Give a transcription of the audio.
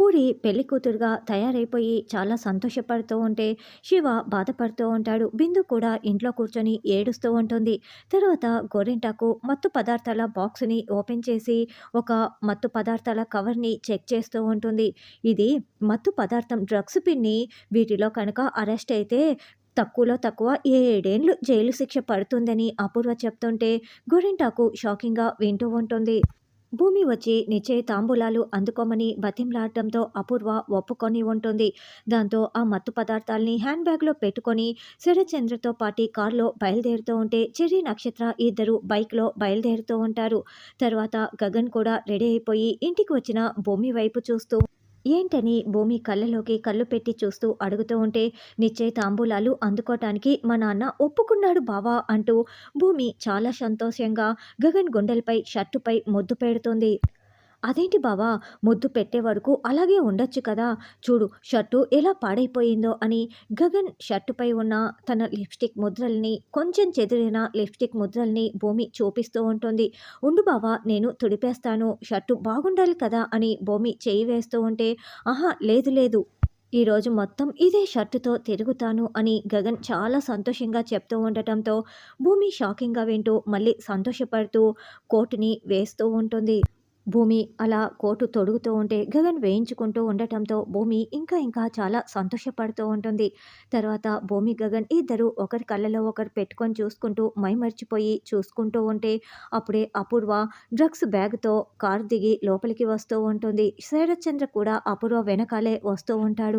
పూరి పెళ్ళి కూతురుగా తయారైపోయి చాలా సంతోషపడుతూ ఉంటే శివ బాధపడుతూ ఉంటాడు. బిందు కూడా ఇంట్లో కూర్చొని ఏడుస్తూ ఉంటుంది. తర్వాత గోరింటాకు మత్తు పదార్థాల బాక్స్ని ఓపెన్ చేసి ఒక మత్తు పదార్థాల కవర్ని చెక్ చేస్తూ ఉంటుంది. ఇది మత్తు పదార్థం డ్రగ్స్ పిన్ని వీటిలో కనుక అరెస్ట్ అయితే తక్కువలో తక్కువ ఏడేండ్లు జైలు శిక్ష పడుతుందని అపూర్వ చెప్తుంటే గోరింటాకు షాకింగ్గా వింటూ ఉంటుంది. భూమి వచ్చి నిశ్చయ తాంబూలాలు అందుకోమని బతింలాడటంతో అపూర్వ ఒప్పుకొని ఉంటుంది. దాంతో ఆ మత్తు పదార్థాల్ని హ్యాండ్ బ్యాగ్లో పెట్టుకొని శరచంద్రతో పాటి కారులో బయలుదేరుతూ ఉంటే చెర్రీ నక్షత్ర ఇద్దరు బైక్లో బయలుదేరుతూ ఉంటారు. తర్వాత గగన్ కూడా రెడీ అయిపోయి ఇంటికి వచ్చిన భూమి వైపు చూస్తూ ఏంటని భూమి కళ్ళలోకి కళ్ళు పెట్టి చూస్తూ అడుగుతూ ఉంటే నిశ్చయ తాంబూలాలు అందుకోవటానికి మా నాన్న ఒప్పుకున్నాడు బావా అంటూ భూమి చాలా సంతోషంగా గగన్ గుండెలపై షర్టుపై మొద్దు పెడుతుంది. అదేంటి బావా? ముద్దు పెట్టే వరకు అలాగే ఉండొచ్చు కదా. చూడు షర్టు ఎలా పాడైపోయిందో అని గగన్ షర్టుపై ఉన్న తన లిప్స్టిక్ ముద్రల్ని కొంచెం చెదిరిన లిప్స్టిక్ ముద్రల్ని భూమి చూపిస్తూ ఉంటుంది. ఉండు బావా నేను తుడిపేస్తాను. షర్టు బాగుండాలి కదా అని భూమి చేయి వేస్తూ ఉంటే ఆహా లేదు లేదు. ఈరోజు మొత్తం ఇదే షర్టుతో తిరుగుతాను అని గగన్ చాలా సంతోషంగా చెప్తూ ఉండటంతో భూమి షాకింగ్గా వింటూ మళ్ళీ సంతోషపడుతూ కోటుని వేస్తూ ఉంటుంది. భూమి అలా కోటు తొడుగుతూ ఉంటే గగన్ వేయించుకుంటూ ఉండటంతో భూమి ఇంకా ఇంకా చాలా సంతోషపడుతూ ఉంటుంది. తర్వాత భూమి గగన్ ఇద్దరు ఒకరి కళ్ళలో ఒకరు పెట్టుకొని చూసుకుంటూ మైమర్చిపోయి చూసుకుంటూ ఉంటే అప్పుడే అపూర్వ డ్రగ్స్ బ్యాగ్తో కారు దిగి లోపలికి వస్తూ ఉంటుంది. శరత్చంద్ర కూడా అపూర్వ వెనకాలే వస్తూ ఉంటాడు.